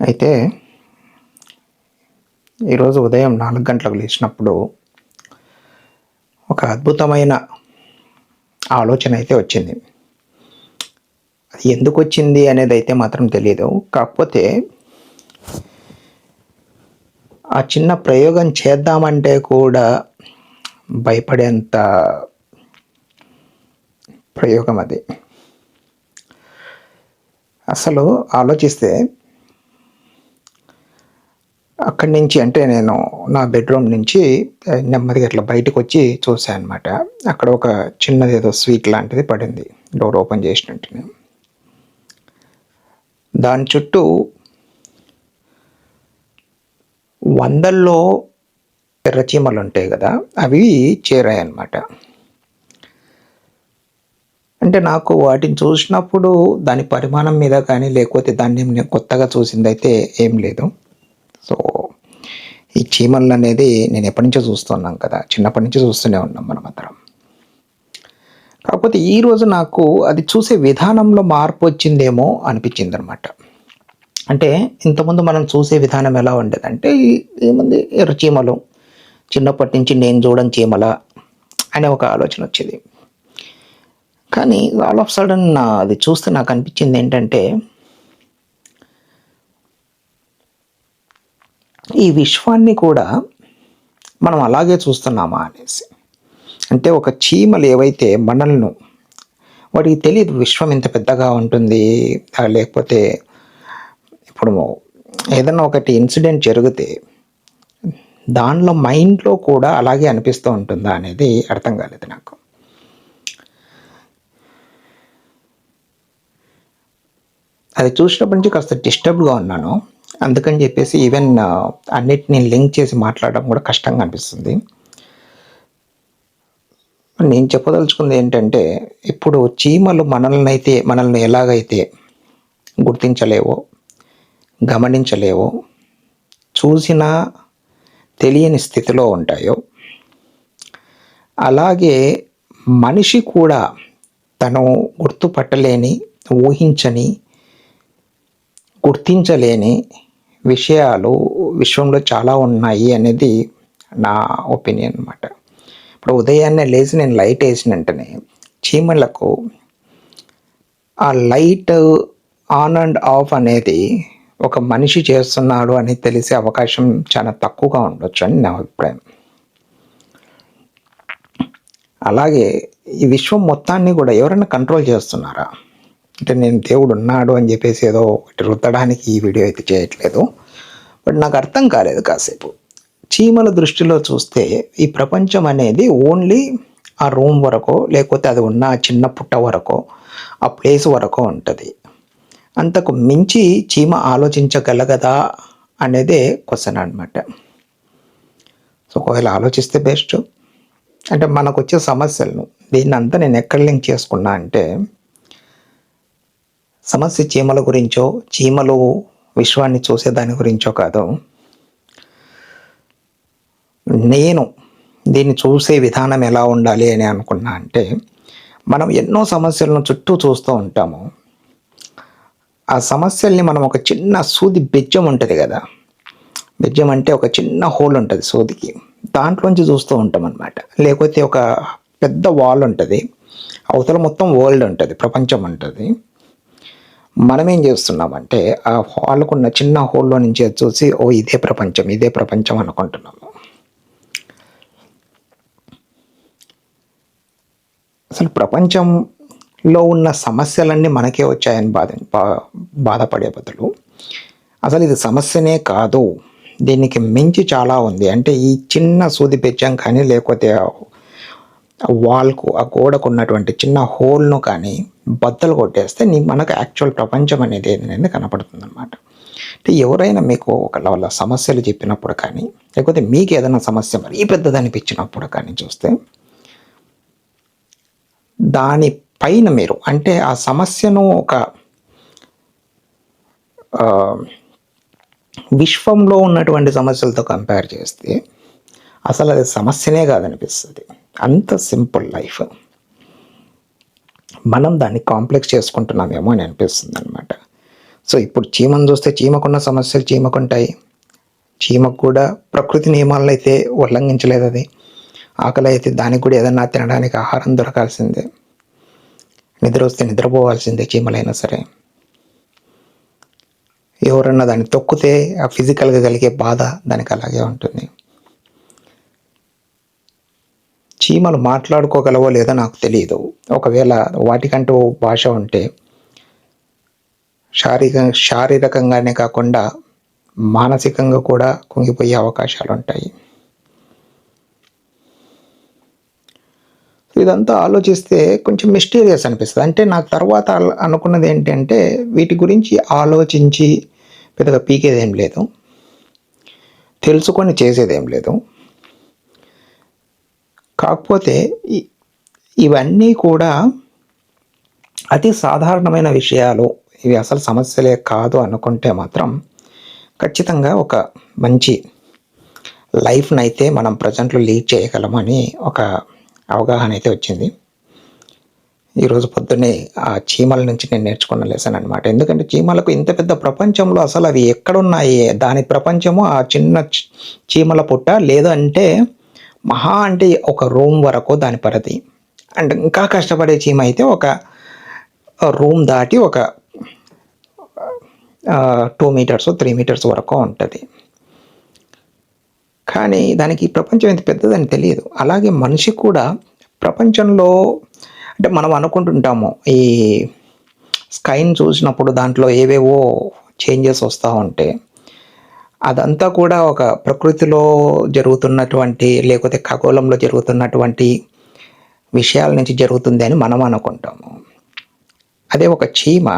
అయితే ఈరోజు ఉదయం నాలుగు గంటలకు లేచినప్పుడు ఒక అద్భుతమైన ఆలోచన అయితే వచ్చింది. అది ఎందుకు వచ్చింది అనేది అయితే మాత్రం తెలియదు కాకపోతే ఆ చిన్న ప్రయోగం చేద్దామంటే కూడా భయపడేంత ప్రయోగం అది. అసలు ఆలోచిస్తే అక్కడి నుంచి అంటే నేను నా బెడ్రూమ్ నుంచి నెమ్మదిగా ఇట్లా బయటకు వచ్చి చూసాను అనమాట అక్కడ ఒక చిన్నది ఏదో స్వీట్ లాంటిది పడింది డోర్ ఓపెన్ చేసినట్టుని. దాని చుట్టూ వందల్లో ఎర్రచీమలు ఉంటాయి కదా అవి చేరాయి అన్నమాట అంటే నాకు వాటిని చూసినప్పుడు దాని పరిమాణం మీద కానీ లేకపోతే దాన్ని నేను కొత్తగా చూసిందైతే ఏం లేదు. ఈ చీమలు అనేది నేను ఎప్పటి నుంచో చూస్తున్నాం కదా. చిన్నప్పటి నుంచి చూస్తూనే ఉన్నాం మనం అందరం. కాకపోతే ఈరోజు నాకు అది చూసే విధానంలో మార్పు వచ్చిందేమో అనిపించింది అనమాట అంటే ఇంతకుముందు మనం చూసే విధానం ఎలా ఉండేదంటే ఈ- ఏముంది? ఎర్ర చీమలు. చిన్నప్పటి నుంచి నేను చూడని చీమల అనే ఒక ఆలోచన వచ్చేది. కానీ ఆల్ ఆఫ్ సడన్ అది చూస్తే నాకు అనిపించింది ఏంటంటే ఈ విశ్వాన్ని కూడా మనం అలాగే చూస్తున్నామా అనేసి. అంటే ఒక చీమలు ఏవైతే మనల్ని వాటికి తెలియదు విశ్వం ఇంత పెద్దగా ఉంటుంది లేకపోతే ఇప్పుడు ఏదైనా ఒకటి ఇన్సిడెంట్ జరిగితే దానిలో మైండ్లో కూడా అలాగే అనిపిస్తూ ఉంటుందా అనేది అర్థం కాలేదు నాకు. అది చూసినప్పటి నుంచి కాస్త డిస్టర్బ్గా ఉన్నాను. అందుకని చెప్పేసి ఈవెన్ అన్నిటిని లింక్ చేసి మాట్లాడడం కూడా కష్టంగా అనిపిస్తుంది. నేను చెప్పదలుచుకుంది ఏంటంటే ఇప్పుడు చీమలు మనల్ని అయితే మనల్ని ఎలాగైతే గుర్తించలేవో గమనించలేవో చూసినా తెలియని స్థితిలో ఉంటాయో అలాగే మనిషి కూడా తను గుర్తుపట్టలేని ఊహించని గుర్తించలేని విషయాలు విశ్వంలో చాలా ఉన్నాయి అనేది నా ఒపీనియన్ అనమాట ఇప్పుడు ఉదయాన్నే లేచి నేను లైట్ వేసిన వెంటనే చీమలకు ఆ లైట్ ఆన్ అండ్ ఆఫ్ అనేది ఒక మనిషి చేస్తున్నాడు అని తెలిసే అవకాశం చాలా తక్కువగా ఉండొచ్చు అని నా అభిప్రాయం. అలాగే ఈ విశ్వం మొత్తాన్ని కూడా ఎవరైనా కంట్రోల్ చేస్తున్నారా? అంటే నేను దేవుడు ఉన్నాడు అని చెప్పేసి ఏదో ఒకటి రుద్దడానికి ఈ వీడియో అయితే చేయట్లేదు. బట్ నాకు అర్థం కాలేదు కాసేపు. చీమల దృష్టిలో చూస్తే ఈ ప్రపంచం అనేది ఓన్లీ ఆ రూమ్ వరకు లేకపోతే అది ఉన్న ఆ చిన్న పుట్ట వరకు ఆ ప్లేస్ వరకు ఉంటుంది. అంతకు మించి చీమ ఆలోచించగలగదా అనేదే క్వశ్చన్ అనమాట సో ఒకవేళ ఆలోచిస్తే బెస్ట్. అంటే మనకు వచ్చే సమస్యలను దీన్ని అంతా నేను ఎక్కడ లింక్ చేసుకున్నా అంటే సమస్య చీమల గురించో చీమలు విశ్వాన్ని చూసే దాని గురించో కాదు. నేను దీన్ని చూసే విధానం ఎలా ఉండాలి అని అనుకున్నా అంటే మనం ఎన్నో సమస్యలను చుట్టూ చూస్తూ ఉంటాము. ఆ సమస్యల్ని మనం ఒక చిన్న సూది బెజ్జం ఉంటుంది కదా. బెజ్జం అంటే ఒక చిన్న హోల్ ఉంటుంది సూదికి. దాంట్లోంచి చూస్తూ ఉంటాం అనమాట లేకపోతే ఒక పెద్ద వాల్ ఉంటుంది. అవతల మొత్తం వరల్డ్ ఉంటుంది ప్రపంచం ఉంటుంది. మనం ఏం చేస్తున్నామంటే ఆ హాల్కున్న చిన్న హోల్లో నుంచి చూసి ఓ ఇదే ప్రపంచం ఇదే ప్రపంచం అనుకుంటున్నాము అసలు ప్రపంచంలో ఉన్న సమస్యలన్నీ మనకే వచ్చాయని బాధ బా- బాధపడే బదులు అసలు ఇది సమస్యనే కాదు. దీనికి మించి చాలా ఉంది. అంటే ఈ చిన్న సూది పెంచాం కానీ లేకపోతే వాల్కు ఆ గోడకు ఉన్నటువంటి చిన్న హోల్ను కానీ బద్దలు కొట్టేస్తే నీ మనకు యాక్చువల్ ప్రపంచం అనేది అనేది కనపడుతుంది అనమాట అంటే ఎవరైనా మీకు ఒక వాళ్ళ సమస్యలు చెప్పినప్పుడు కానీ లేకపోతే మీకు ఏదైనా సమస్య మరీ పెద్దది అనిపించినప్పుడు కానీ చూస్తే దాని పైన మీరు అంటే ఆ సమస్యను ఒక విశ్వంలో ఉన్నటువంటి సమస్యలతో కంపేర్ చేస్తే అసలు అది సమస్యనే కాదనిపిస్తుంది. అంత సింపుల్ లైఫ్ మనం దాన్ని కాంప్లెక్స్ చేసుకుంటున్నామేమో అని అనిపిస్తుంది అనమాట సో ఇప్పుడు చీమను చూస్తే చీమకున్న సమస్యలు చీమకుంటాయి. చీమకు కూడా ప్రకృతి నియమాలను అయితే ఉల్లంఘించలేదు అది. ఆకలి అయితే దానికి కూడా ఏదన్నా తినడానికి ఆహారం దొరకాల్సిందే. నిద్ర వస్తే నిద్రపోవాల్సిందే చీమలైనా సరే. ఎవరన్నా దాన్ని తొక్కితే ఆ ఫిజికల్గా కలిగే బాధ దానికి అలాగే ఉంటుంది. చీమలు మాట్లాడుకోగలవో లేదో నాకు తెలియదు ఒకవేళ వాటికంటూ భాష ఉంటే శారీరక శారీరకంగానే కాకుండా మానసికంగా కూడా కుంగిపోయే అవకాశాలు ఉంటాయి. ఇదంతా ఆలోచిస్తే కొంచెం మిస్టీరియస్ అనిపిస్తుంది. అంటే నాకు తర్వాత అనుకున్నది ఏంటంటే వీటి గురించి ఆలోచించి పెద్దగా పీకేదేం లేదు. తెలుసుకొని చేసేదేం లేదు. కాకపోతే ఇవన్నీ కూడా అతి సాధారణమైన విషయాలు. ఇవి అసలు సమస్యలే కాదు అనుకుంటే మాత్రం ఖచ్చితంగా ఒక మంచి లైఫ్ని అయితే మనం ప్రజెంట్లో లీడ్ చేయగలమని ఒక అవగాహన అయితే వచ్చింది. ఈరోజు పొద్దున్నే ఆ చీమల నుంచి నేను నేర్చుకున్న లెసన్ అనమాట ఎందుకంటే చీమలకు ఇంత పెద్ద ప్రపంచంలో అసలు అవి ఎక్కడున్నాయి? దాని ప్రపంచము ఆ చిన్న చీమల పుట్ట లేదంటే మహా అంటే ఒక రూమ్ వరకు దాని పరిధి. అండ్ ఇంకా కష్టపడే చీమ అయితే ఒక రూమ్ దాటి ఒక టూ మీటర్స్ త్రీ మీటర్స్ వరకు ఉంటుంది. కానీ దానికి ప్రపంచం ఎంత పెద్దదని తెలియదు. అలాగే మనిషి కూడా ప్రపంచంలో అంటే మనం అనుకుంటుంటాము ఈ స్కైని చూసినప్పుడు దాంట్లో ఏవేవో చేంజెస్ వస్తూ ఉంటే అదంతా కూడా ఒక ప్రకృతిలో జరుగుతున్నటువంటి లేకపోతే ఖగోళంలో జరుగుతున్నటువంటి విషయాల నుంచి జరుగుతుంది అని మనం అనుకుంటాము. అదే ఒక చీమ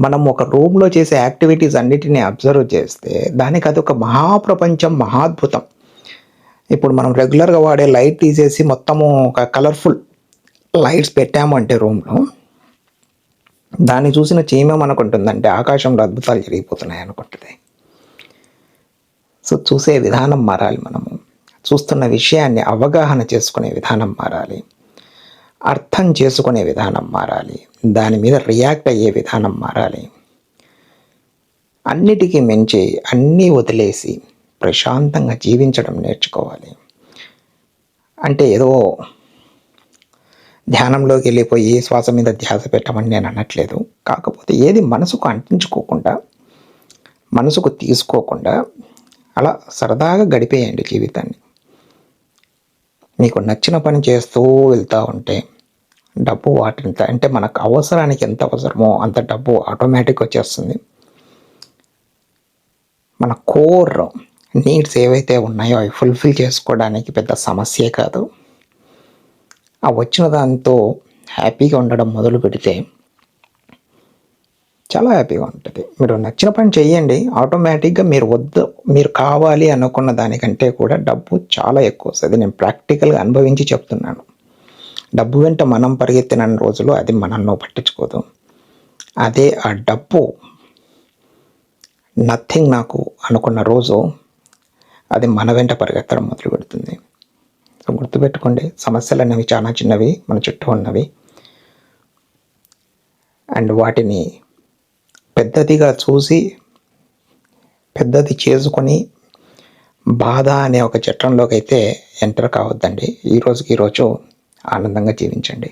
మనం ఒక రూమ్లో చేసే యాక్టివిటీస్ అన్నిటిని అబ్జర్వ్ చేస్తే దానికి అది ఒక మహాప్రపంచం మహాద్భుతం. ఇప్పుడు మనం రెగ్యులర్గా వాడే లైట్ తీసేసి మొత్తము ఒక కలర్ఫుల్ లైట్స్ పెట్టాము అంటే రూమ్లో దాన్ని చూసిన చీమ అనుకుంటుందంటే ఆకాశంలో అద్భుతాలు జరిగిపోతున్నాయి అనుకుంటుంది. సో చూసే విధానం మారాలి మనము. చూస్తున్న విషయాన్ని అవగాహన చేసుకునే విధానం మారాలి. అర్థం చేసుకునే విధానం మారాలి. దాని మీద రియాక్ట్ అయ్యే విధానం మారాలి. అన్నిటికీ మించి అన్నీ వదిలేసి ప్రశాంతంగా జీవించడం నేర్చుకోవాలి. అంటే ఏదో ధ్యానంలోకి వెళ్ళిపోయి శ్వాస మీద ధ్యాస పెట్టమని నేను అనట్లేదు. కాకపోతే ఏది మనసుకు అంటించుకోకుండా మనసుకు తీసుకోకుండా అలా సరదాగా గడిపేయండి జీవితాన్ని. మీకు నచ్చిన పని చేస్తూ వెళ్తూ ఉంటే డబ్బు వాటింత అంటే మనకు అవసరానికి ఎంత అవసరమో అంత డబ్బు ఆటోమేటిక్ వచ్చేస్తుంది. మన కోర్ నీడ్స్ ఏవైతే ఉన్నాయో అవి ఫుల్ఫిల్ చేసుకోవడానికి పెద్ద సమస్యే కాదు. ఆ వచ్చిన దాంతో హ్యాపీగా ఉండడం మొదలు పెడితే చాలా హ్యాపీగా ఉంటుంది. మీరు నచ్చిన పని చేయండి ఆటోమేటిక్గా మీరు వద్దు మీరు కావాలి అనుకున్న దానికంటే కూడా డబ్బు చాలా ఎక్కువ వస్తుంది. నేను ప్రాక్టికల్గా అనుభవించి చెప్తున్నాను. డబ్బు వెంట మనం పరిగెత్తిన రోజులు అది మనల్ని పట్టించుకోదు. అదే ఆ డబ్బు నథింగ్ నాకు అనుకున్న రోజు అది మన వెంట పరిగెత్తడం మొదలు పెడుతుంది సో గుర్తుపెట్టుకోండి. సమస్యలు అనేవి చాలా చిన్నవి మన చుట్టూ ఉన్నవి. అండ్ వాటిని పెద్దదిగా చూసి పెద్దది చేసుకొని బాధ అనే ఒక చట్టంలోకి అయితే ఎంటర్ కావద్దండి. ఈ రోజుకి ఈరోజు ఆనందంగా జీవించండి.